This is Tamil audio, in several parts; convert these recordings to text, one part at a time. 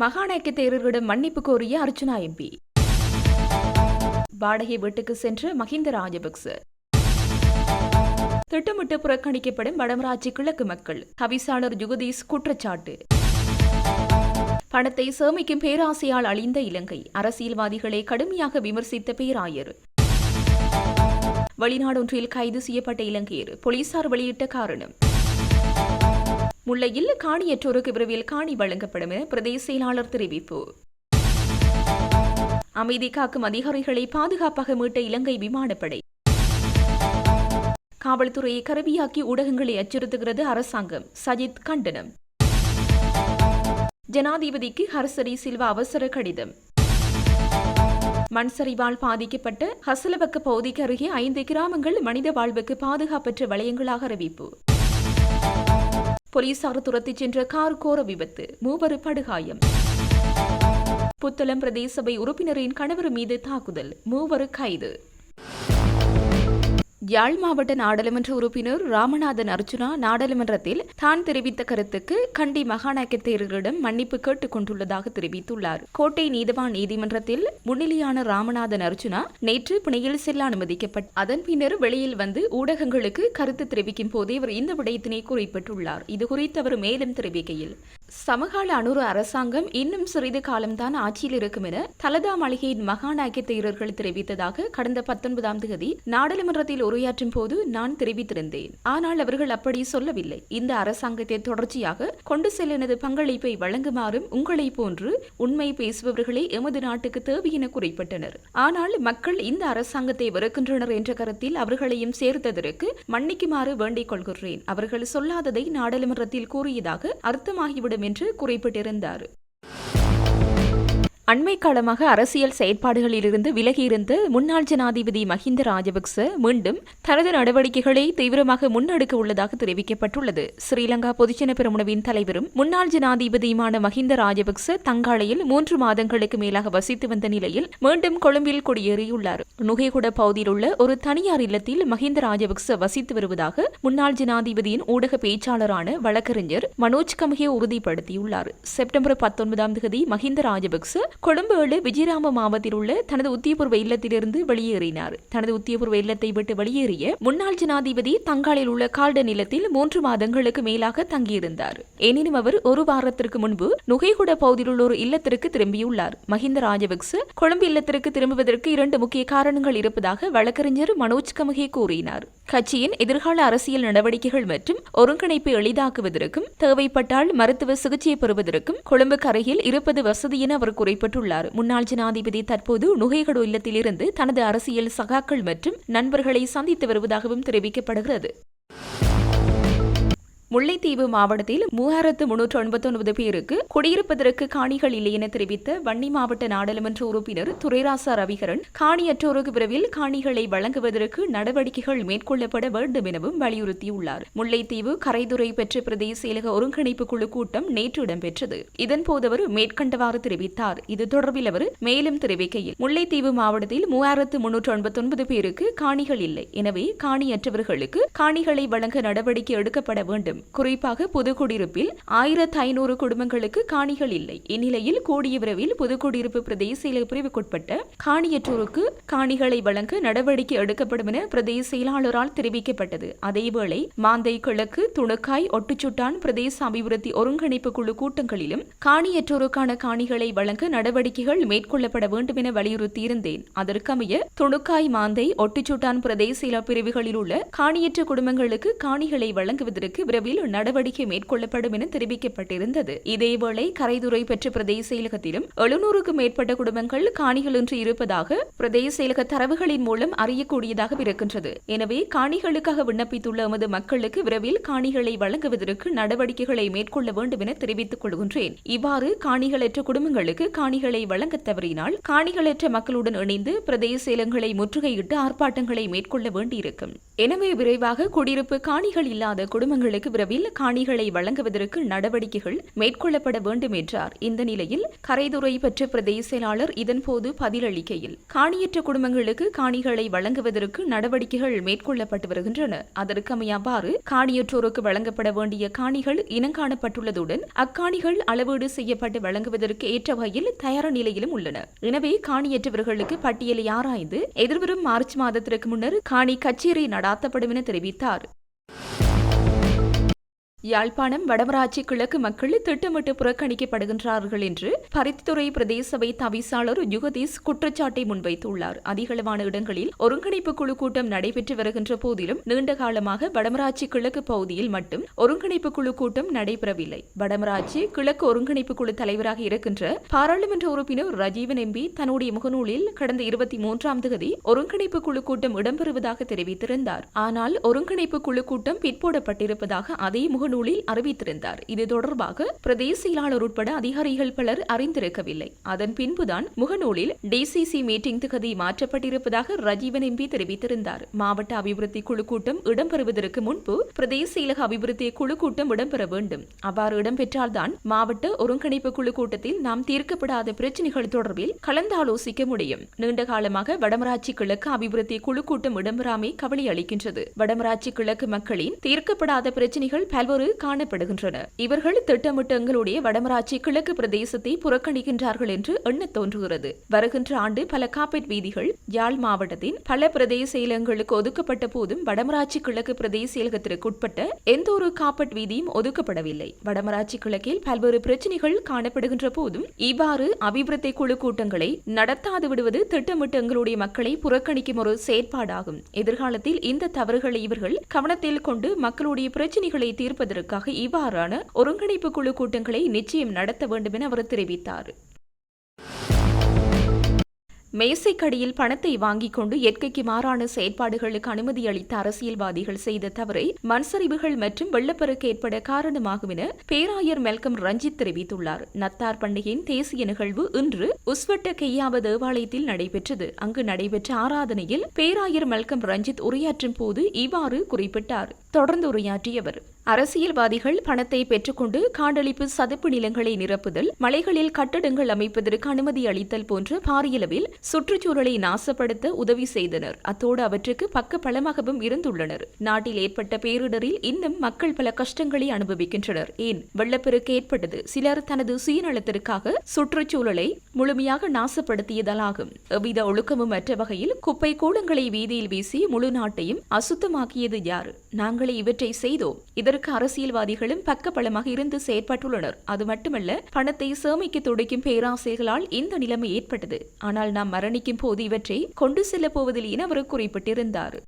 மகாநாயக்க தேரரிடம் மன்னிப்பு கோரிய அர்ச்சனா எம்பி. வாடகை வீட்டுக்கு சென்ற மஹிந்த ராஜபக்ச. திட்டமிட்டு புறக்கணிக்கப்படும் வடமராட்சி கிழக்கு மக்கள் தவிசாளர் ஜுகதீஷ் குற்றச்சாட்டு. பணத்தை சேமிக்கும் பேராசையால் அழிந்த இலங்கை அரசியல்வாதிகளை கடுமையாக விமர்சித்த பேராயர். வெளிநாடொன்றில் கைது செய்யப்பட்ட இலங்கையர் போலீசார் வெளியிட்ட காரணம். முல்லையில் காணியற்றோருக்கு விரைவில் காணி வழங்கப்படும் என பிரதேச செயலாளர் தெரிவிப்பு. அமைதி காக்கும் அதிகாரிகளை பாதுகாப்பாக மீட்ட இலங்கை விமானப்படை. காவல்துறையை கருவியாக்கி ஊடகங்களை அச்சுறுத்துகிறது அரசாங்கம். சஜித் கண்டனம். ஜனாதிபதிக்கு ஹர்சரி சில்வா அவசர கடிதம். மண் சரிவால் பாதிக்கப்பட்ட ஹசலபக்க பகுதிக்கு அருகே ஐந்து கிராமங்கள் மனித வாழ்வுக்கு பாதுகாப்பற்ற வளையங்களாக அறிவிப்பு. போலீசார் துரத்திச் சென்ற கார் கோர விபத்து. மூவர் படுகாயம். புத்தளம் பிரதேச சபை உறுப்பினரின் கணவர் மீது தாக்குதல். மூவர் கைது. யாழ் மாவட்ட நாடாளுமன்ற உறுப்பினர் ராமநாதன் அர்ஜுனா நாடாளுமன்றத்தில் தான் தெரிவித்த கருத்துக்கு கண்டி மகாநாயக்க தேர்தலிடம் மன்னிப்பு கேட்டுக் கொண்டுள்ளதாக தெரிவித்துள்ளார். கோட்டை நீதவான் நீதிமன்றத்தில் முன்னிலையான ராமநாதன் அர்ஜுனா நேற்று பிணையில் செல்ல அனுமதிக்கப்பட்டு அதன் பின்னர் வெளியில் வந்து ஊடகங்களுக்கு கருத்து தெரிவிக்கும் போதே இவர் இந்த விடயத்தினை குறிப்பிட்டுள்ளார். இது குறித்து அவர் மேலும் தெரிவிக்கையில் சமகால அனுர அரசாங்கம் இன்னும் சிறிது காலம்தான் ஆட்சியில் இருக்கும் என தலதா மாளிகையின் மகாநாயக்க தேரர்கள் தெரிவித்ததாக கடந்த பத்தொன்பதாம் தேதி நாடாளுமன்றத்தில் உரையாற்றும் போது நான் தெரிவித்திருந்தேன். ஆனால் அவர்கள் அப்படி சொல்லவில்லை. இந்த அரசாங்கத்தை தொடர்ச்சியாக கொண்டு செல்ல எனது பங்களிப்பை வழங்குமாறும் உங்களை போன்று உண்மை பேசுபவர்களே எமது நாட்டுக்கு தேவை என குறிப்பிட்டனர். ஆனால் மக்கள் இந்த அரசாங்கத்தை வெறுக்கின்றனர் என்ற கருத்தில் அவர்களையும் சேர்த்ததற்கு மன்னிக்குமாறு வேண்டிக் கொள்கிறேன். அவர்கள் சொல்லாததை நாடாளுமன்றத்தில் கூறியதாக அர்த்தமாகிவிடும் என்று குறிப்பிட்டிருந்தார். அண்மை காலமாக அரசியல் செயற்பாடுகளிலிருந்து விலகியிருந்த முன்னாள் ஜனாதிபதி மஹிந்த ராஜபக்ச மீண்டும் தனது நடவடிக்கைகளை தீவிரமாக முன்னெடுக்க உள்ளதாக தெரிவிக்கப்பட்டுள்ளது. ஸ்ரீலங்கா பொதுஜன பெருமுனவின் தலைவரும் முன்னாள் ஜனாதிபதியுமான மஹிந்த ராஜபக்ச தங்காளையில் மூன்று மாதங்களுக்கு மேலாக வசித்து வந்த நிலையில் மீண்டும் கொழும்பில் குடியேறியுள்ளார். நுகைகுட பகுதியில் உள்ள ஒரு தனியார் இல்லத்தில் மஹிந்த ராஜபக்ச வசித்து வருவதாக முன்னாள் ஜனாதிபதியின் ஊடக பேச்சாளரான வழக்கறிஞர் மனோஜ் கமகே உறுதிப்படுத்தியுள்ளார். செப்டம்பர் பத்தொன்பதாம் தேதி மஹிந்த ராஜபக்ச கொழும்பு விஜயராம மாவட்டத்தில் உள்ள தனது உத்தியபூர்வ இல்லத்திலிருந்து வெளியேறினார். தனது உத்தியபூர்வ இல்லத்தை விட்டு வெளியேறிய முன்னாள் ஜனாதிபதி தங்காலில் உள்ள கால்டன் இல்லத்தில் மூன்று மாதங்களுக்கு மேலாக தங்கியிருந்தார். எனினும் அவர் ஒரு வாரத்திற்கு முன்பு நுகைகுட பகுதியில் உள்ள ஒரு இல்லத்திற்கு திரும்பியுள்ளார். மஹிந்த ராஜபக்ச கொழும்பு இல்லத்திற்கு திரும்புவதற்கு இரண்டு முக்கிய காரணங்கள் இருப்பதாக வழக்கறிஞர் மனோஜ் கமகே கூறினார். கட்சியின் எதிர்கால அரசியல் நடவடிக்கைகள் மற்றும் ஒருங்கிணைப்பை எளிதாக்குவதற்கும் தேவைப்பட்டால் மருத்துவ சிகிச்சை பெறுவதற்கும் கொழும்பு கரையில் இருப்பது வசதி என அவர் குறிப்பிட்டுள்ளார் முன்னாள் ஜனாதிபதி தற்போது நுகைகடு இல்லத்திலிருந்து தனது அரசியல் சகாக்கள் மற்றும் நண்பர்களை சந்தித்து வருவதாகவும் தெரிவிக்கப்படுகிறது. முல்லைத்தீவு மாவட்டத்தில் மூவாயிரத்து முன்னூற்று எண்பத்தி ஒன்பது பேருக்கு குடியிருப்பதற்கு காணிகள் இல்லை என தெரிவித்த வன்னி மாவட்ட நாடாளுமன்ற உறுப்பினர் துரைராசா ரவிகரன் காணியற்றோருக்கு விரைவில் காணிகளை வழங்குவதற்கு நடவடிக்கைகள் மேற்கொள்ளப்பட வேண்டும் எனவும் வலியுறுத்தியுள்ளார். முல்லைத்தீவு கரைதுறை பெற்ற பிரதேச செயலக ஒருங்கிணைப்பு குழு கூட்டம் நேற்று இடம்பெற்றது. இதன்போது அவர் மேற்கண்டவாறு தெரிவித்தார். இது தொடர்பில் அவர் மேலும் தெரிவிக்கையில் முல்லைத்தீவு மாவட்டத்தில் மூவாயிரத்து முன்னூற்று எண்பத்தி ஒன்பது பேருக்கு காணிகள் இல்லை. எனவே காணியற்றவர்களுக்கு காணிகளை வழங்க நடவடிக்கை எடுக்கப்பட வேண்டும் வேண்டும் குறிப்பாக புதுக்குடியிருப்பில் ஆயிரத்து ஐநூறு குடும்பங்களுக்கு காணிகள் இல்லை. இந்நிலையில் கூடிய விரைவில் புதுக்குடியிருப்பு பிரதேச பிரிவுக்குட்பட்ட காணியற்றோருக்கு காணிகளை வழங்க நடவடிக்கை எடுக்கப்படும் என பிரதேச செயலாளரால் தெரிவிக்கப்பட்டது. அதேவேளை மாந்தை கிழக்கு துணுக்காய் ஒட்டுச்சுட்டான் பிரதேச அபிவிருத்தி ஒருங்கிணைப்பு குழு கூட்டங்களிலும் காணியற்றோருக்கான காணிகளை வழங்க நடவடிக்கைகள் மேற்கொள்ளப்பட வேண்டும் என வலியுறுத்தியிருந்தேன். அதற்கமைய துணுக்காய் மாந்தை ஒட்டுச்சுட்டான் பிரதேச பிரிவுகளில் உள்ள காணியற்ற குடும்பங்களுக்கு காணிகளை வழங்குவதற்கு விரைவில் நடவடிக்கை மேற்கொள்ளப்படும் என தெரிவிக்கப்பட்டிருந்தது. இதேவேளை கரைதுறை பெற்ற பிரதேச செயலகத்திலும் எழுநூறுக்கும் மேற்பட்ட குடும்பங்கள் காணிகளின்றி இருப்பதாக பிரதேச செயலக தரவுகளின் மூலம் அறியக்கூடியதாக இருக்கின்றது எனவே காணிகளுக்காக விண்ணப்பித்துள்ள எமது மக்களுக்கு விரைவில் காணிகளை வழங்குவதற்கு நடவடிக்கைகளை மேற்கொள்ள வேண்டும் என தெரிவித்துக் கொள்கின்றேன். இவ்வாறு காணிகளற்ற குடும்பங்களுக்கு காணிகளை வழங்க தவறினால் காணிகளற்ற மக்களுடன் இணைந்து பிரதேச செயலங்களை முற்றுகையிட்டு ஆர்ப்பாட்டங்களை மேற்கொள்ள வேண்டியிருக்கும். எனவே விரைவாக குடியிருப்பு காணிகள் இல்லாத குடும்பங்களுக்கு விரைவில் காணிகளை வழங்குவதற்கு நடவடிக்கைகள் மேற்கொள்ளப்பட வேண்டும் என்றார். இந்த நிலையில் கரைதுறை பெற்ற பிரதேச செயலாளர் இதன்போது பதிலளிக்கையில் காணியற்ற குடும்பங்களுக்கு காணிகளை வழங்குவதற்கு நடவடிக்கைகள் மேற்கொள்ளப்பட்டு வருகின்றன. அதற்கமையாவாறு காணியற்றோருக்கு வழங்கப்பட வேண்டிய காணிகள் இனங்காணப்பட்டுள்ளதுடன் அக்காணிகள் அளவீடு செய்யப்பட்டு வழங்குவதற்கு ஏற்ற வகையில் தயார் நிலையிலும் உள்ளன. எனவே காணியற்றவர்களுக்கு பட்டியலை ஆராய்ந்து எதிர்வரும் மார்ச் மாதத்திற்கு முன்னர் காணி கச்சேரி நட நடாத்தப்படும் என தெரிவித்தார். யாழ்ப்பாணம் வடமராட்சி கிழக்கு மக்கள் திட்டமிட்டு புறக்கணிக்கப்படுகின்றார்கள் என்று பரித்துறை பிரதேச சபை தவிசாளர் யுகதீஸ் குற்றச்சாட்டை முன்வைத்துள்ளார். அதிகளவான இடங்களில் ஒருங்கிணைப்பு குழு கூட்டம் நடைபெற்று வருகின்ற போதிலும் நீண்ட காலமாக வடமராட்சி கிழக்கு பகுதியில் மட்டும் ஒருங்கிணைப்பு குழு கூட்டம் நடைபெறவில்லை. வடமராட்சி கிழக்கு ஒருங்கிணைப்பு குழு தலைவராக இருக்கின்ற பாராளுமன்ற உறுப்பினர் ரஜீவன் எம்பி தன்னுடைய முகநூலில் கடந்த இருபத்தி மூன்றாம் தேதி ஒருங்கிணைப்பு குழு கூட்டம் இடம்பெறுவதாக தெரிவித்திருந்தார். ஆனால் ஒருங்கிணைப்பு குழு கூட்டம் பிற்போடப்பட்டிருப்பதாக அதே முகநூல் நூலில் அறிவித்திருந்தார். இது தொடர்பாக பிரதேச செயலாளர் உட்பட அதிகாரிகள் பலர் அறிந்திருக்கவில்லை. அதன் பின்புதான் முகநூலில் டிசிசி மீட்டிங் திகதி மாற்றப்பட்டிருப்பதாக ரஜீவன் எம்பி தெரிவித்திருந்தார். மாவட்ட அபிவிருத்தி குழு கூட்டம் இடம்பெறுவதற்கு முன்பு பிரதேச செயலக அபிவிருத்தி குழு கூட்டம் இடம்பெற வேண்டும். அவ்வாறு இடம்பெற்றால்தான் மாவட்ட ஒருங்கிணைப்பு குழு கூட்டத்தில் நாம் தீர்க்கப்படாத பிரச்சினைகள் தொடர்பில் கலந்தாலோசிக்க முடியும். நீண்ட காலமாக வடமராட்சி கிழக்கு அபிவிருத்தி குழு கூட்டம் இடம்பெறாமே கவலை அளிக்கின்றது வடமராட்சி கிழக்கு மக்களின் தீர்க்கப்படாத பிரச்சினைகள் பல்வேறு காணப்படுகின்றன. இவர்கள் திட்டமிட்டு எங்களுடைய வடமராட்சி கிழக்கு பிரதேசத்தை புறக்கணிக்கின்றார்கள் என்று எண்ண தோன்றுகிறது. வருகின்ற ஆண்டு பல காப்பீட் வீதிகள் யாழ் மாவட்டத்தின் பல பிரதேச செயலங்களுக்கு ஒதுக்கப்பட்ட போதும் வடமராட்சி கிழக்கு பிரதேச செயலகத்திற்கு உட்பட்ட எந்த ஒரு காப்பட் வீதியும் ஒதுக்கப்படவில்லை. வடமராட்சி கிழக்கில் பல்வேறு பிரச்சனைகள் காணப்படுகின்ற போதும் இவ்வாறு அபிவிருத்தி குழு கூட்டங்களை நடத்தாது விடுவது திட்டமிட்டு எங்களுடைய மக்களை புறக்கணிக்கும் ஒரு செயற்பாடாகும். எதிர்காலத்தில் இந்த தவறுகளை இவர்கள் கவனத்தில் கொண்டு மக்களுடைய பிரச்சனைகளை தீர்ப்பது செய்வதற்காக இவ்வாறான ஒருங்கிணைப்பு குழு கூட்டங்களை நிச்சயம் நடத்த வேண்டும் என அவர் தெரிவித்தார். மேசைக்கடியில் பணத்தை வாங்கிக் கொண்டு இயற்கைக்கு மாறான செயற்பாடுகளுக்கு அனுமதி அளித்த அரசியல்வாதிகள் செய்த தவறை மண்சரிவுகள் மற்றும் வெள்ளப்பெருக்கு ஏற்பட காரணமாகும் என பேராயர் மெல்கம் ரஞ்சித் தெரிவித்துள்ளார். நத்தார் பண்டிகையின் தேசிய நிகழ்வு இன்று உஸ்வட்ட கெய்யாவ தேவாலயத்தில் நடைபெற்றது. அங்கு நடைபெற்ற ஆராதனையில் பேராயர் மெல்கம் ரஞ்சித் உரையாற்றும் போது இவ்வாறு குறிப்பிட்டார். தொடர்ந்து உரையாற்றியவர் அரசியல்வாதிகள் பணத்தை பெற்றுக்கொண்டு காண்டளிப்பு சதுப்பு நிலங்களை நிரப்புதல் மலைகளில் கட்டடங்கள் அமைப்பதற்கு அனுமதி அளித்தல் போன்ற பாரியளவில் சுற்றுச்சூழலை நாசப்படுத்த உதவி செய்தனர். அத்தோடு அவற்றுக்கு பக்க பலமாகவும் இருந்துள்ளனர். நாட்டில் ஏற்பட்ட பேரிடரில் இன்னும் மக்கள் பல கஷ்டங்களை அனுபவிக்கின்றனர். ஏன்? வெள்ளப்பெருக்கு ஏற்பட்டது. சிலர் தனது சுயநலத்திற்காக சுற்றுச்சூழலை முழுமையாக நாசப்படுத்தியதாலாகும். எவ்வித ஒழுக்கமும் அற்ற வகையில் குப்பை கூடங்களை வீதியில் வீசி முழு நாட்டையும் அசுத்தமாக்கியது யார்? நாங்களே இவற்றை செய்தோம். இதற்கு இதற்கு அரசியல்வாதிகளும் பக்கபலமாக இருந்து செயற்பட்டுள்ளனர். அது மட்டுமல்ல பணத்தை சேமிக்க துடிக்கும் பேராசைகளால் இந்த நிலைமை ஏற்பட்டது. ஆனால் நாம் மரணிக்கும் போது இவற்றை கொண்டு செல்லப் போவதில் என அவர் குறிப்பிட்டிருந்தார்.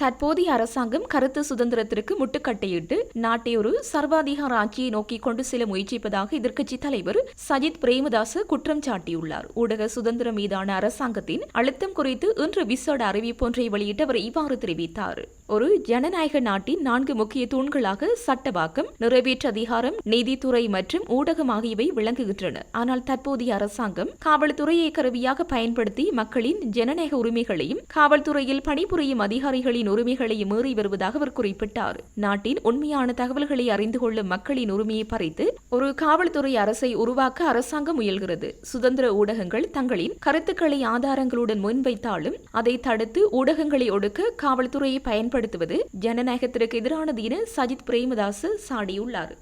தற்போதைய அரசாங்கம் கருத்து சுதந்திரத்திற்கு முட்டுக்கட்டையிட்டு நாட்டை ஒரு சர்வாதிகார ஆட்சியை நோக்கி கொண்டு செல்ல முயற்சிப்பதாக எதிர்க்கட்சி தலைவர் சஜித் பிரேமதாச குற்றம் சாட்டியுள்ளார். ஊடக சுதந்திரம் மீதான அரசாங்கத்தின் அழுத்தம் குறித்து இன்று விசேட அறிவிப்பொன்றை வெளியிட்டு அவர் இவ்வாறு தெரிவித்தார். ஒரு ஜனநாயக நாட்டின் நான்கு முக்கிய தூண்களாக சட்டவாக்கம் நிறைவேற்று அதிகாரம் நீதித்துறை மற்றும் ஊடகம் ஆகியவை விளங்குகின்றன. ஆனால் தற்போதைய அரசாங்கம் காவல்துறையை கருவியாக பயன்படுத்தி மக்களின் ஜனநாயக உரிமைகளையும் காவல்துறையில் பணிபுரியும் அதிகாரிகளின் உரிமைகளையும் மீறி வருவதாக அவர் குறிப்பிட்டார். நாட்டின் உண்மையான தகவல்களை அறிந்து கொள்ளும் மக்களின் உரிமையை பறித்து ஒரு காவல்துறை அரசை உருவாக்க அரசாங்கம் முயல்கிறது. சுதந்திர ஊடகங்கள் தங்களின் கருத்துக்களை ஆதாரங்களுடன் முன்வைத்தாலும் அதை தடுத்து ஊடகங்களை ஒடுக்க காவல்துறையை பயன்படுத்துவது ஜனநாயகத்திற்கு எதிரானது என சஜித் பிரேமதாஸ் சாடியுள்ளார்.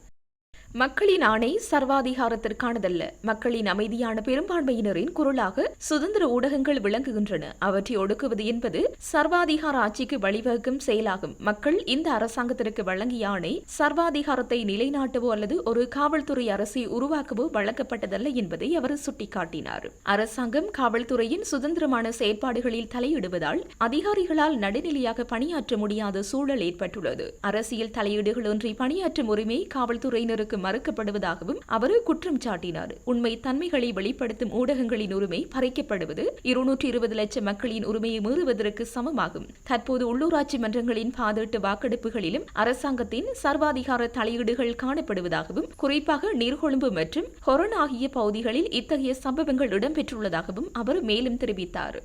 மக்களின் ஆணை சர்வாதிகாரத்திற்கானதல்ல. மக்களின் அமைதியான பெரும்பான்மையினரின் குரலாக சுதந்திர ஊடகங்கள் விளங்குகின்றன. அவற்றை ஒடுக்குவது என்பது சர்வாதிகார ஆட்சிக்கு வழிவகுக்கும் செயலாகும். மக்கள் இந்த அரசாங்கத்திற்கு வழங்கிய ஆணை சர்வாதிகாரத்தை நிலைநாட்டவோ அல்லது ஒரு காவல்துறை அரசை உருவாக்கவோ வழங்கப்பட்டதல்ல என்பதை அவர் சுட்டிக்காட்டினார். அரசாங்கம் காவல்துறையின் சுதந்திரமான செயற்பாடுகளில் தலையிடுவதால் அதிகாரிகளால் நடுநிலையாக பணியாற்ற முடியாத சூழல் ஏற்பட்டுள்ளது. அரசியல் தலையீடுகளின்றி பணியாற்றும் உரிமை காவல்துறையினருக்கு மறுக்கப்படுவதாகவும் அவர் குற்றம் சாட்டினார். உண்மை தன்மைகளை வெளிப்படுத்தும் ஊடகங்களின் உரிமை பறிக்கப்படுவது இருநூற்றி இருபது லட்சம் மக்களின் உரிமையை மீறுவதற்கு சமமாகும். தற்போது உள்ளூராட்சி மன்றங்களின் பாதீட்டு வாக்கெடுப்புகளிலும் அரசாங்கத்தின் சர்வாதிகார தலையீடுகள் காணப்படுவதாகவும் குறிப்பாக நீர்கொழும்பு மற்றும் ஹொரன் ஆகிய பகுதிகளில் இத்தகைய சம்பவங்கள் இடம்பெற்றுள்ளதாகவும் அவர் மேலும் தெரிவித்தார்.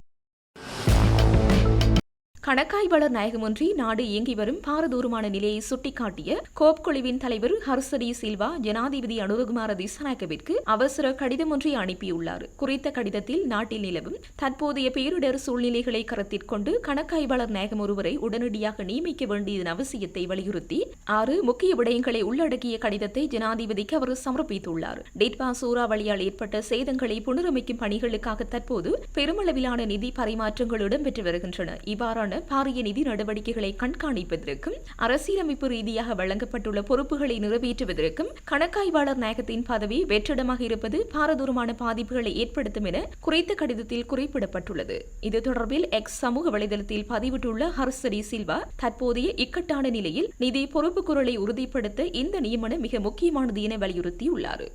கணக்காய்வாளர் நாயகமொன்றி நாடு இயங்கி வரும் பாரதூரமான நிலையை சுட்டிக்காட்டிய கோப் குழுவின் தலைவர் ஹர்சடி சில்வா ஜனாதிபதி அனுரகுமார திசாநாயக்கவிற்கு அவசர கடிதம் ஒன்றை அனுப்பியுள்ளார். குறித்த கடிதத்தில் நாட்டில் நிலவும் தற்போதைய பேரிடர் சூழ்நிலைகளை கருத்தில் கொண்டு கணக்காய்வாளர் நாயகம் ஒருவரை உடனடியாக நியமிக்க வேண்டியதன் அவசியத்தை வலியுறுத்தி ஆறு முக்கிய விடயங்களை உள்ளடக்கிய கடிதத்தை ஜனாதிபதிக்கு அவர் சமர்ப்பித்துள்ளார். டிட்பா சூறாவளியால் ஏற்பட்ட சேதங்களை புனரமைக்கும் பணிகளுக்காக தற்போது பெருமளவிலான நிதி பரிமாற்றங்கள் இடம்பெற்று வருகின்றன. இவ்வாறான பாரிய நிதி நடவடிக்கைகளை கண்காணிப்பதற்கும் அரசியலமைப்பு ரீதியாக வழங்கப்பட்டுள்ள பொறுப்புகளை நிறைவேற்றுவதற்கும் கணக்காய்வாளர் நாயகத்தின் பதவி வெற்றிடமாக இருப்பது பாரதூரமான பாதிப்புகளை ஏற்படுத்தும் என குறித்த கடிதத்தில் குறிப்பிடப்பட்டுள்ளது. இது தொடர்பில் எக்ஸ் சமூக வலைதளத்தில் பதிவிட்டுள்ள ஹர்சரி சில்வா தற்போதைய இக்கட்டான நிலையில் நிதி பொறுப்பு குரலை உறுதிப்படுத்த இந்த நியமனம் மிக முக்கியமானது என வலியுறுத்தியுள்ளார்.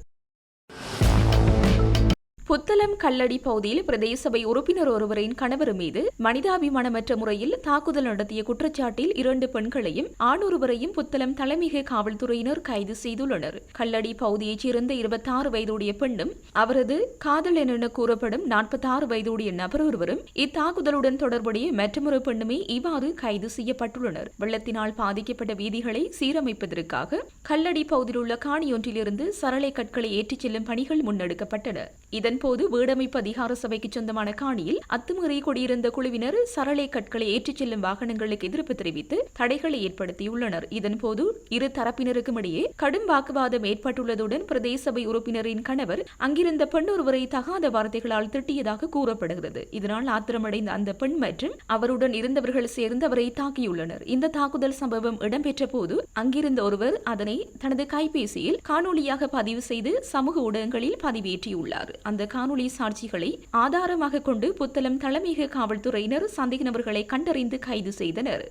புத்தளம் கல்லடி பகுதியில் பிரதேச சபை உறுப்பினர் ஒருவரின் கணவர் மீது மனிதாபிமானமற்ற முறையில் தாக்குதல் நடத்திய குற்றச்சாட்டில் இரண்டு பெண்களையும் ஆணொருவரையும் புத்தளம் தலைமிகு காவல்துறையினர் கைது செய்துள்ளனர். கல்லடி பகுதியைச் சேர்ந்த இருபத்தாறு வயதுடைய பெண்ணும் அவரது காதல் என கூறப்படும் நாற்பத்தாறு வயதுடைய நபர் ஒருவரும் இத்தாக்குதலுடன் தொடர்புடைய மற்றொரு பெண்ணுமே இவ்வாறு கைது செய்யப்பட்டுள்ளனர். வெள்ளத்தினால் பாதிக்கப்பட்ட வீதிகளை சீரமைப்பதற்காக கல்லடி பகுதியில் உள்ள காணியொன்றிலிருந்து சரளை கற்களை ஏற்றிச் செல்லும் பணிகள் முன்னெடுக்கப்பட்டன. இதன் இதன்போது வீடமைப்பு அதிகார சபைக்கு சொந்தமான காணியில் அத்துமீறி குடியிருந்த குழுவினர் சரளை கற்களை ஏற்றிச் செல்லும் வாகனங்களுக்கு எதிர்ப்பு தெரிவித்து தடைகளை ஏற்படுத்தியுள்ளனர். இதன்போது இரு தரப்பினருக்கும் இடையே கடும் வாக்குவாதம் ஏற்பட்டுள்ளதுடன் பிரதேச சபை உறுப்பினரின் கணவர் அங்கிருந்த பெண் ஒருவரை தகாத வார்த்தைகளால் திட்டியதாக கூறப்படுகிறது. இதனால் ஆத்திரமடைந்த அந்த பெண் மற்றும் அவருடன் இருந்தவர்கள் சேர்ந்து அவரை தாக்கியுள்ளனர். இந்த தாக்குதல் சம்பவம் இடம்பெற்ற போது அங்கிருந்த ஒருவர் அதனை தனது கைபேசியில் காணொலியாக பதிவு செய்து சமூக ஊடகங்களில் பதிவேற்றியுள்ளார். அந்த காணொலி சாட்சிகளை ஆதாரமாக கொண்டு புத்தளம் தலைமையக காவல்துறையினர் சந்தேக நபர்களை கண்டறிந்து கைது செய்தனர்.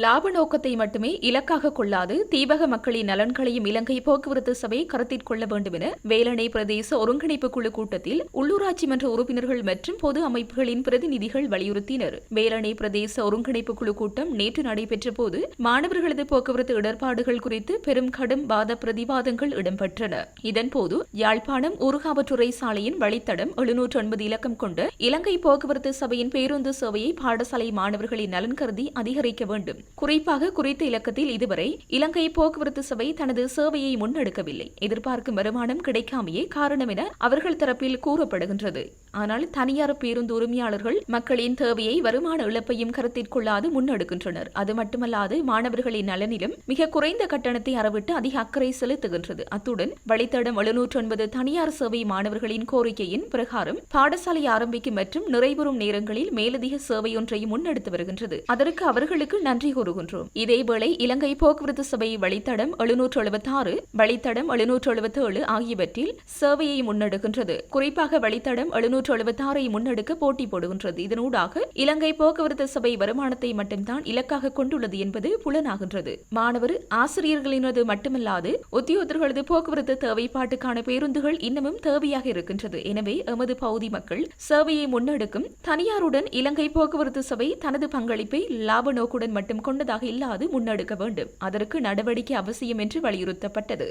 லாப நோக்கத்தை மட்டுமே இலக்காக கொள்ளாது தீபக மக்களின் நலன்களையும் இலங்கை போக்குவரத்து சபை கருத்தில் கொள்ள வேண்டும் என வேலணை பிரதேச ஒருங்கிணைப்பு குழு கூட்டத்தில் உள்ளூராட்சி மன்ற உறுப்பினர்கள் மற்றும் பொது அமைப்புகளின் பிரதிநிதிகள் வலியுறுத்தினர். வேலணை பிரதேச ஒருங்கிணைப்பு குழு கூட்டம் நேற்று நடைபெற்ற போது மாணவர்களது போக்குவரத்து இடர்பாடுகள் குறித்து பெரும் கடும் வாத பிரதிவாதங்கள் இடம்பெற்றன. இதன்போது யாழ்ப்பாணம் ஊருகாவற்றுறை சாலையின் வழித்தடம் எழுநூற்று ஒன்பது இலக்கம் கொண்ட இலங்கை போக்குவரத்து சபையின் பேருந்து சேவையை பாடசாலை மாணவர்களின் நலன் கருதி அதிகரிக்க வேண்டும். குறிப்பாக குறித்த இலக்கத்தில் இதுவரை இலங்கை போக்குவரத்து சபை தனது சேவையை முன்னெடுக்கவில்லை. எதிர்பார்க்கும் வருமானம் கிடைக்காமையே காரணம் என அவர்கள் தரப்பில் கூறப்படுகின்றது. ஆனால் தனியார் பேருந்து உரிமையாளர்கள் மக்களின் தேவையை வருமான இழப்பையும் கருத்தில் கொள்ளாது முன்னெடுக்கின்றனர். அது மட்டுமல்லாது மாணவர்களின் நலனிலும் மிக குறைந்த கட்டணத்தை அறவிட்டு அதிக அக்கறை செலுத்துகின்றது. அத்துடன் வழித்தடம் எழுநூற்று ஒன்பது தனியார் சேவை மாணவர்களின் கோரிக்கையின் பிரகாரம் பாடசாலை ஆரம்பிக்கும் மற்றும் நிறைவுறும் நேரங்களில் மேலதிக சேவை ஒன்றையும் முன்னெடுத்து வருகின்றது. அதற்கு அவர்களுக்கு நன்றி கூறுகின்றோம். இதேவேளை இலங்கை போக்குவரத்து சபை வழித்தடம் எழுநூற்று எழுபத்தி ஆறு வழித்தடம் எழுநூற்று எழுபத்தி ஏழு ஆகியவற்றில் சேவையை முன்னெடுக்கின்றது. குறிப்பாக வழித்தடம் எழுநூற்று எழுபத்தி ஆறை முன்னெடுக்க போட்டி போடுகின்றது. இதனூடாக இலங்கை போக்குவரத்து சபை வருமானத்தை மட்டும்தான் இலக்காக கொண்டுள்ளது என்பது புலனாகின்றது. மாணவர் ஆசிரியர்களினது மட்டுமல்லாது உத்தியோகர்களது போக்குவரத்து தேவைப்பாட்டுக்கான பேருந்துகள் இன்னமும் தேவையாக இருக்கின்றது. எனவே எமது பகுதி மக்கள் சேவையை முன்னெடுக்கும் தனியாருடன் இலங்கை போக்குவரத்து சபை தனது பங்களிப்பை லாப நோக்குடன் மட்டும் கொண்டதாக இல்லாது முன்னெடுக்க வேண்டும். அதற்கு நடவடிக்கை அவசியம் என்று வலியுறுத்தப்பட்டது.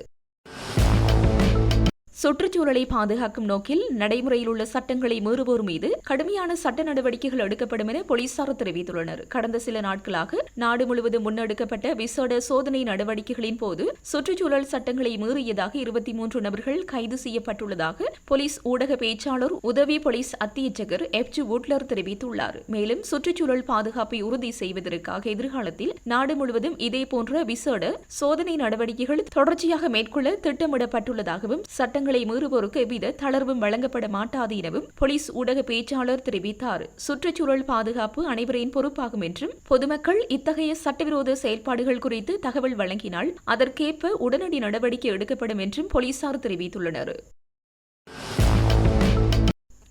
சுற்றுச்சூழலை பாதுகாக்கும் நோக்கில் நடைமுறையில் உள்ள சட்டங்களை மீறுவோர் மீது கடுமையான சட்ட நடவடிக்கைகள் எடுக்கப்படும் என போலீசார் தெரிவித்துள்ளனர். கடந்த சில நாட்களாக நாடு முழுவதும் முன்னெடுக்கப்பட்ட விசேட சோதனை நடவடிக்கைகளின் போது சுற்றுச்சூழல் சட்டங்களை மீறியதாக இருபத்தி மூன்று நபர்கள் கைது செய்யப்பட்டுள்ளதாக போலீஸ் ஊடக பேச்சாளர் உதவி போலீஸ் அத்தியட்சகர் எஃப் ஜி வூட்லர் தெரிவித்துள்ளார். மேலும் சுற்றுச்சூழல் பாதுகாப்பை உறுதி செய்வதற்காக எதிர்காலத்தில் நாடு முழுவதும் இதேபோன்ற விசேட சோதனை நடவடிக்கைகள் தொடர்ச்சியாக மேற்கொள்ள திட்டமிடப்பட்டுள்ளதாகவும் சட்டங்கள் விதிமுறைகளை மீறுவோருக்கு எவ்வித தளர்வும் வழங்கப்பட மாட்டாது எனவும் போலீஸ் ஊடக பேச்சாளர் தெரிவித்தார். சுற்றுச்சூழல் பாதுகாப்பு அனைவரின் பொறுப்பாகும் என்றும் பொதுமக்கள் இத்தகைய சட்டவிரோத செயல்பாடுகள் குறித்து தகவல் வழங்கினால் அதற்கேற்ப உடனடி நடவடிக்கை எடுக்கப்படும் என்றும் போலீசார் தெரிவித்துள்ளனர்.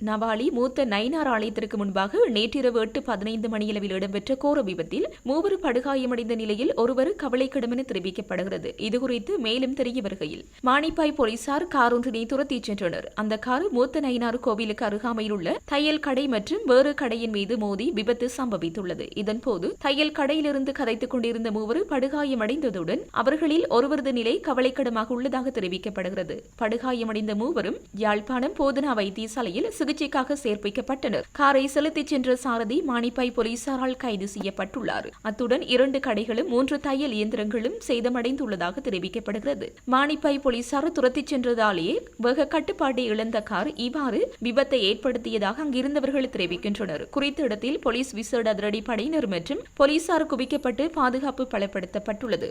நவாலி மூத்த நைனார் ஆலயத்திற்கு முன்பாக நேற்றிரவு எட்டு பதினைந்து மணியளவில் இடம்பெற்ற கோர விபத்தில் மூவர் படுகாயமடைந்த நிலையில் ஒருவர் கவலைக்கிடம் என தெரிவிக்கப்படுகிறது. இதுகுறித்து மேலும் தெரிய வருகையில் மானிப்பாய் போலீசார் கார் ஒன்றினை துரத்திச் சென்றனர். அந்த கார் மூத்த நயினார் கோவிலுக்கு அருகாமையில் உள்ள தையல் கடை மற்றும் வேறு கடையின் மீது மோதி விபத்து சம்பவித்துள்ளது. இதன்போது தையல் கடையிலிருந்து கதைத்துக் கொண்டிருந்த மூவர் படுகாயமடைந்ததுடன் அவர்களில் ஒருவரது நிலை கவலைக்கிடமாக உள்ளதாக தெரிவிக்கப்படுகிறது. படுகாயமடைந்த மூவரும் யாழ்ப்பாணம் போதனா வைத்தியசாலையில் சிகிச்சைக்காக சேர்ப்பிக்கப்பட்டனர். காரை செலுத்திச் சென்ற சாரதி மானிப்பாய் போலீசாரால் கைது செய்யப்பட்டுள்ளார். அத்துடன் இரண்டு கடைகளும் மூன்று தையல் இயந்திரங்களும் சேதமடைந்துள்ளதாக தெரிவிக்கப்படுகிறது. மானிப்பாய் போலீசார் துரத்திச் சென்றதாலேயே வேக கட்டுப்பாட்டை இழந்த கார் இவ்வாறு விபத்தை ஏற்படுத்தியதாக அங்கிருந்தவர்கள் தெரிவிக்கின்றனர். குறித்த இடத்தில் போலீஸ் விசேட அதிரடி படையினர் மற்றும் போலீசார் குவிக்கப்பட்டு பாதுகாப்பு பலப்படுத்தப்பட்டுள்ளது.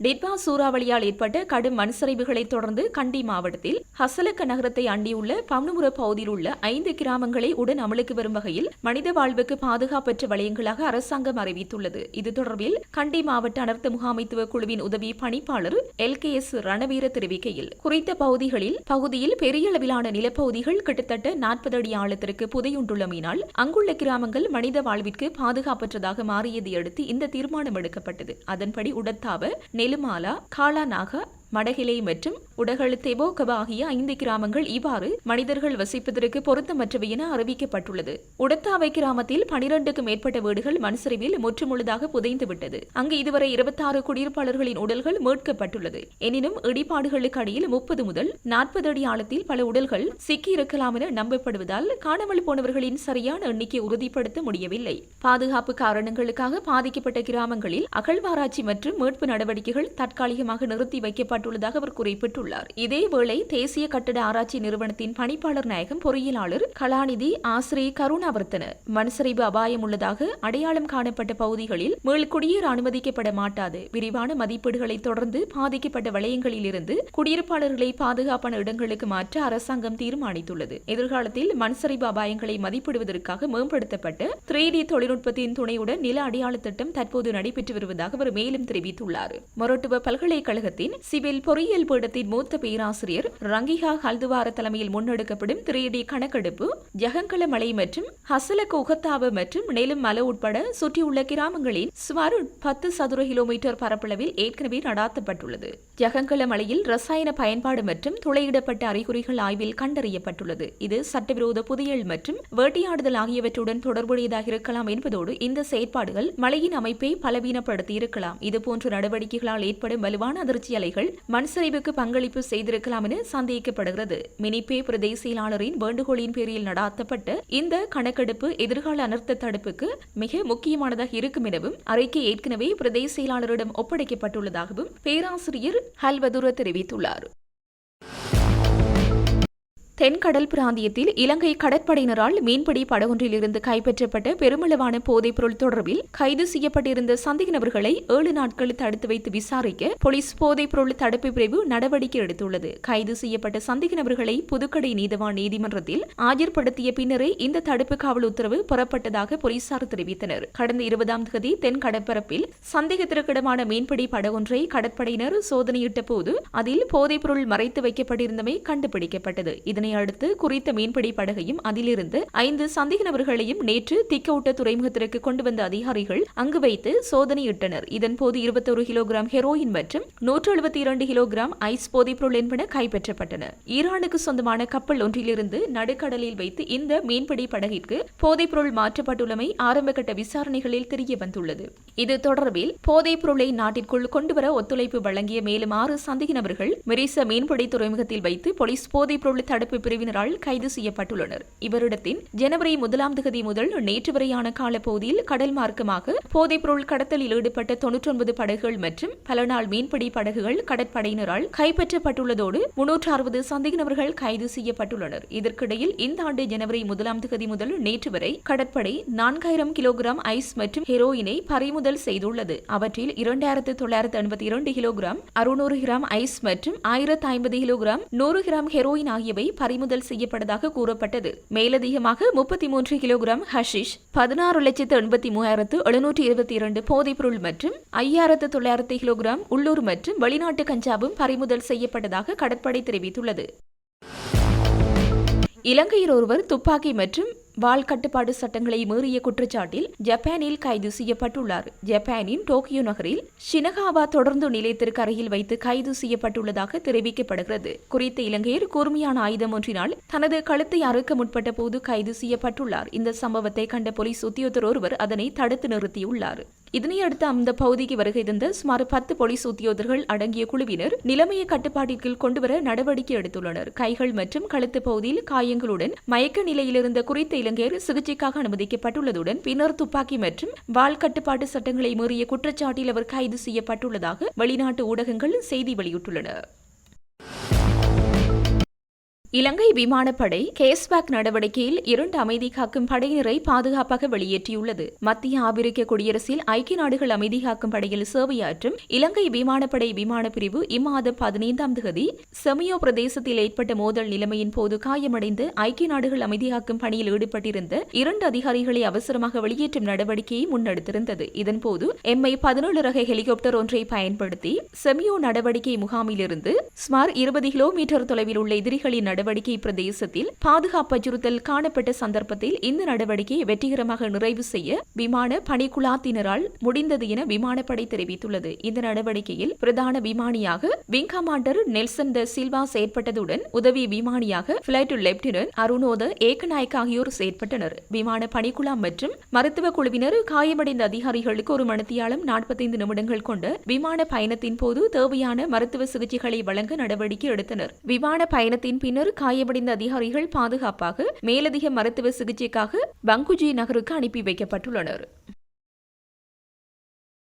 டிட்பா சூறாவளியால் ஏற்பட்ட கடும் மண்சரிவுகளை தொடர்ந்து கண்டி மாவட்டத்தில் ஹசலக்க நகரத்தை அண்டியுள்ள பம்னுமுர பகுதியில் உள்ள ஐந்து கிராமங்களை உடன் அமலுக்கு வரும் வகையில் மனித வாழ்வுக்கு பாதுகாப்பற்ற வளையங்களாக அரசாங்கம் அறிவித்துள்ளது. இது தொடர்பில் கண்டி மாவட்ட அனர்த்த முகாமைத்துவ குழுவின் உதவி பணிப்பாளர் எல். கே. எஸ். ரணவீர தெரிவிக்கையில் குறித்த பகுதிகளில் பகுதியில் பெரிய அளவிலான நிலப்பகுதிகள் கிட்டத்தட்ட நாற்பது அடி ஆழத்திற்கு புதையுண்டுள்ளமையினால் அங்குள்ள கிராமங்கள் மனித வாழ்விற்கு பாதுகாப்பற்றதாக மாறியதை அடுத்து இந்த தீர்மானம் எடுக்கப்பட்டது. அதன்படி உடத்தாவ நெலுமாலா காளானாக மடகிலை மற்றும் உடகள் தெபோகப ஆகிய ஐந்து கிராமங்கள் இவ்வாறு மனிதர்கள் வசிப்பதற்கு பொருத்தமற்றவை என அறிவிக்கப்பட்டுள்ளது. உடத்தாவை கிராமத்தில் பனிரெண்டுக்கும் மேற்பட்ட வீடுகள் மண்சரிவில் முற்றுமுழுதாக புதைந்துவிட்டது. அங்கு இதுவரை இருபத்தாறு குடியிருப்பாளர்களின் உடல்கள் மீட்கப்பட்டுள்ளது. எனினும் இடிபாடுகளுக்கு அடியில் முப்பது முதல் நாற்பது அடி ஆழத்தில் பல உடல்கள் சிக்கியிருக்கலாம் என நம்பப்படுவதால் காணாமல் போனவர்களின் சரியான எண்ணிக்கை உறுதிப்படுத்த முடியவில்லை. பாதுகாப்பு காரணங்களுக்காக பாதிக்கப்பட்ட கிராமங்களில் அகழ்வாராய்ச்சி மற்றும் மீட்பு நடவடிக்கைகள் தற்காலிகமாக நிறுத்தி வைக்கப்பட்டு செய்யப்பட்டுள்ளதாக அவர் குறிப்பிட்டுள்ளார். இதேவேளை தேசிய கட்டட ஆராய்ச்சி நிறுவனத்தின் பணிப்பாளர் நாயகம் பொறியியலாளர் கலாநிதி ஆசிரி கருணாவர்த்தன மண்சரிவு அபாயம் உள்ளதாக அடையாளம் காணப்பட்ட பகுதிகளில் மீள்குடியேற அனுமதிக்கப்பட மாட்டாது. விரிவான மதிப்பீடுகளை தொடர்ந்து பாதிக்கப்பட்ட வளையங்களில் இருந்து குடியிருப்பாளர்களை பாதுகாப்பான இடங்களுக்கு மாற்ற அரசாங்கம் தீர்மானித்துள்ளது. எதிர்காலத்தில் மண்சரிவு அபாயங்களை மதிப்பிடுவதற்காக மேம்படுத்தப்பட்ட த்ரீ டி தொழில்நுட்பத்தின் துணையுடன் நில அடையாள திட்டம் தற்போது நடைபெற்று வருவதாக அவர் மேலும் தெரிவித்துள்ளார். மொரட்டுவ பல்கலைக்கழகத்தின் சிவில் பிரிவில் பொறியியல் பீடத்தின் மூத்த பேராசிரியர் ரங்கிகா ஹல்துவார தலைமையில் முன்னெடுக்கப்படும் த்ரீ கணக்கெடுப்பு ஜகங்கல மலை மற்றும் ஹசலக உகத்தாவு மற்றும் நெலும் மலை உட்பட சுற்றியுள்ள கிராமங்களின் சுமார் பத்து சதுர கிலோமீட்டர் பரப்பளவில் ஏற்கனவே நடாத்தப்பட்டுள்ளது. ஜகங்கல மலையில் ரசாயன பயன்பாடு மற்றும் துளையிடப்பட்ட அறிகுறிகள் ஆய்வில் கண்டறியப்பட்டுள்ளது. இது சட்டவிரோத புதையல் மற்றும் வேட்டையாடுதல் ஆகியவற்றுடன் தொடர்புடையதாக இருக்கலாம் என்பதோடு இந்த செயற்பாடுகள் மலையின் அமைப்பை பலவீனப்படுத்தி இருக்கலாம். இதுபோன்ற நடவடிக்கைகளால் ஏற்படும் வலுவான அதிர்ச்சி அலைகள் மண் சரிவுக்கு பங்களிப்பு செய்திருக்கலாம் என சந்தேகிக்கப்படுகிறது. மினிப்பே பிரதேச செயலாளரின் வேண்டுகோளின் பேரில் நடாத்தப்பட்ட இந்த கணக்கெடுப்பு எதிர்கால அனர்த்த தடுப்புக்கு மிக முக்கியமானதாக இருக்கும் எனவும் அறிக்கை ஏற்கனவே பிரதேச செயலாளரிடம் ஒப்படைக்கப்பட்டுள்ளதாகவும் பேராசிரியர் ஹல்வதுர தெரிவித்துள்ளார். தென்கடல் பிராந்தியத்தில் இலங்கை கடற்படையினரால் மீன்பிடி படகொன்றிலிருந்து கைப்பற்றப்பட்ட பெருமளவான போதைப்பொருள் தொடர்பில் கைது செய்யப்பட்டிருந்த சந்தேக நபர்களை ஏழு நாட்கள் தடுத்து வைத்து விசாரிக்க போலீஸ் போதைப்பொருள் தடுப்பு பிரிவு நடவடிக்கை எடுத்துள்ளது. கைது செய்யப்பட்ட சந்தேக நபர்களை புதுக்கடை நீதவான் நீதிமன்றத்தில் ஆஜர்படுத்திய பின்னரே இந்த தடுப்பு காவல் உத்தரவு புறப்பட்டதாக போலீசார் தெரிவித்தனர். கடந்த இருபதாம் தேதி தென் கடற்பரப்பில் சந்தேகத்திற்கிடமான மீன்பிடி படகொன்றை கடற்படையினர் சோதனையிட்ட போது அதில் போதைப்பொருள் மறைத்து வைக்கப்பட்டிருந்தமை கண்டுபிடிக்கப்பட்டது. இதனை இதனை அடுத்து குறித்த மீன்பிடி படகையும் அதிலிருந்து ஐந்து சந்தேக நபர்களையும் நேற்று திக்கவுட்ட துறைமுகத்திற்கு கொண்டு வந்த அதிகாரிகள் அங்கு வைத்து சோதனையிட்டனர். இதன்போது இருபத்தொரு கிலோகிராம் ஹெரோயின் மற்றும் நூற்று எழுபத்தி இரண்டு கிலோகிராம் ஐஸ் போதைப்பொருள் என்பன கைப்பற்றப்பட்டன. ஈரானுக்கு சொந்தமான கப்பல் ஒன்றிலிருந்து நடுக்கடலில் வைத்து இந்த மீன்பிடி படகிற்கு போதைப்பொருள் மாற்றப்பட்டுள்ளமை ஆரம்பகட்ட விசாரணைகளில் தெரிய வந்துள்ளது இது தொடர்பில் போதைப்பொருளை நாட்டிற்குள் கொண்டுவர ஒத்துழைப்பு வழங்கிய மேலும் ஆறு சந்தேக நபர்கள் மெரிச மீன்பிடி துறைமுகத்தில் வைத்து போலீஸ் போதைப்பொருள் தடுப்பு பாதுகாப்பு பிரிவினரால் கைது செய்யப்பட்டுள்ளனர். இவரிடத்தின் ஜனவரி முதலாம் தேதி முதல் நேற்று வரையான காலப்பகுதியில் கடல் மார்க்கமாக போதைப்பொருள் கடத்தலில் ஈடுபட்ட தொன்னூற்றி படகுகள் மற்றும் பல நாள் மீன்பிடி படகுகள் கடற்படையினரால் கைப்பற்றப்பட்டுள்ளதோடு முன்னூற்று அறுபது சந்தேக நபர்கள் கைது செய்யப்பட்டுள்ளனர். இதற்கிடையில் இந்த ஆண்டு ஜனவரி முதலாம் தேதி முதல் நேற்று வரை கடற்படை நான்காயிரம் கிலோகிராம் ஐஸ் மற்றும் ஹெரோயினை பறிமுதல் செய்துள்ளது. அவற்றில் இரண்டாயிரத்து தொள்ளாயிரத்து எண்பத்தி இரண்டு கிலோகிராம் அறுநூறு கிராம் ஐஸ் மற்றும் ஆயிரத்து ஐம்பது கிலோகிராம் நூறு கிராம் ஹெரோயின் ஆகியவை பறிமுதல் செய்யப்பட்டதாக கூறப்பட்டது. மேலதிகமாக முப்பத்தி மூன்று கிலோகிராம் ஹஷிஷ் பதினாறு லட்சத்து எண்பத்தி மூவாயிரத்து எழுநூற்றி இருபத்தி இரண்டு போதைப்பொருள் மற்றும் ஐயாயிரத்து தொள்ளாயிரத்து கிலோகிராம் உள்ளூர் மற்றும் வெளிநாட்டு கஞ்சாவும் பறிமுதல் செய்யப்பட்டதாக கடற்படை தெரிவித்துள்ளது. இலங்கையில் ஒருவர் துப்பாக்கி மற்றும் வால் கட்டுப்பாடு சட்டங்களை மீறிய குற்றச்சாட்டில் ஜப்பானில் கைது செய்யப்பட்டுள்ளார். ஜப்பானின் டோக்கியோ நகரில் ஷினகாவா தொடர்ந்து நிலையத்திற்கு அருகில் வைத்து கைது செய்யப்பட்டுள்ளதாக தெரிவிக்கப்படுகிறது. குறித்த இலங்கையர் கூர்மையான ஆயுதம் ஒன்றினால் தனது கழுத்தை அறுக்க முற்பட்ட போது கைது செய்யப்பட்டுள்ளார். இந்த சம்பவத்தை கண்ட போலீஸ் உத்தியோகத்தர் ஒருவர் அதனை தடுத்து நிறுத்தியுள்ளார். இதனையடுத்து அந்த பகுதிக்கு வருகை தந்த சுமார் பத்து போலீஸ் உத்தியோகர்கள் அடங்கிய குழுவினர் நிலைமையை கட்டுப்பாட்டிற்குள் கொண்டுவர நடவடிக்கை எடுத்துள்ளனர். கைகள் மற்றும் கழுத்து பகுதியில் காயங்களுடன் மயக்க நிலையில் இருந்த குறித்த இளைஞர் சிகிச்சைக்காக அனுமதிக்கப்பட்டுள்ளதுடன் பின்னர் துப்பாக்கி மற்றும் வாள் கட்டுப்பாட்டு சட்டங்களை மீறிய குற்றச்சாட்டில் அவர் கைது செய்யப்பட்டுள்ளதாக வெளிநாட்டு ஊடகங்கள் செய்தி வெளியிட்டுள்ளன. இலங்கை விமானப்படை கேஸ்பேக் நடவடிக்கையில் இரண்டு அமைதி காக்கும் படையினரை பாதுகாப்பாக வெளியேற்றியுள்ளது. மத்திய ஆபிரிக்க குடியரசில் ஐக்கிய நாடுகள் அமைதி காக்கும் படையில் சேவையாற்றும் இலங்கை விமானப்படை விமான பிரிவு இம்மாதம் பதினைந்தாம் தேதி செமியோ பிரதேசத்தில் ஏற்பட்ட மோதல் நிலைமையின் போது காயமடைந்து ஐக்கிய நாடுகள் அமைதி காக்கும் பணியில் ஈடுபட்டிருந்த இரண்டு அதிகாரிகளை அவசரமாக வெளியேற்றும் நடவடிக்கையை முன்னெடுத்திருந்தது. இதன்போது எம்ஐ பதினேழு ரக ஹெலிகாப்டர் ஒன்றை பயன்படுத்தி செமியோ நடவடிக்கை முகாமிலிருந்து சுமார் இருபது கிலோமீட்டர் தொலைவில் உள்ள எதிரிகளின் நடவடிக்கை பிரதேசத்தில் பாதுகாப்பு அச்சுறுத்தல் காணப்பட்ட சந்தர்ப்பத்தில் இந்த நடவடிக்கை வெற்றிகரமாக நிறைவு செய்ய விமான பணிக்குழாத்தினரால் முடிந்தது என விமானப்படை தெரிவித்துள்ளது. இந்த நடவடிக்கையில் பிரதான விமானியாக wing commander Nelson de Silva செயற்பட்டதுடன் உதவி விமானியாக பிளைட் லெப்டினன்ட் அருணோத ஏகநாயக் ஆகியோர் செயற்பட்டனர். விமான பணிக்குழாம் மற்றும் மருத்துவ குழுவினர் காயமடைந்த அதிகாரிகளுக்கு ஒரு மணித்தியாலம் நாற்பத்தைந்து நிமிடங்கள் கொண்ட விமான பயணத்தின் போது தேவையான மருத்துவ சிகிச்சைகளை வழங்க நடவடிக்கை எடுத்தனர். விமான பயணத்தின் பின்னர் பின்னர் காயமடைந்த அதிகாரிகள் பாதுகாப்பாக மேலதிக மருத்துவ சிகிச்சைக்காக பங்குஜி நகருக்கு அனுப்பி வைக்கப்பட்டுள்ளனர்.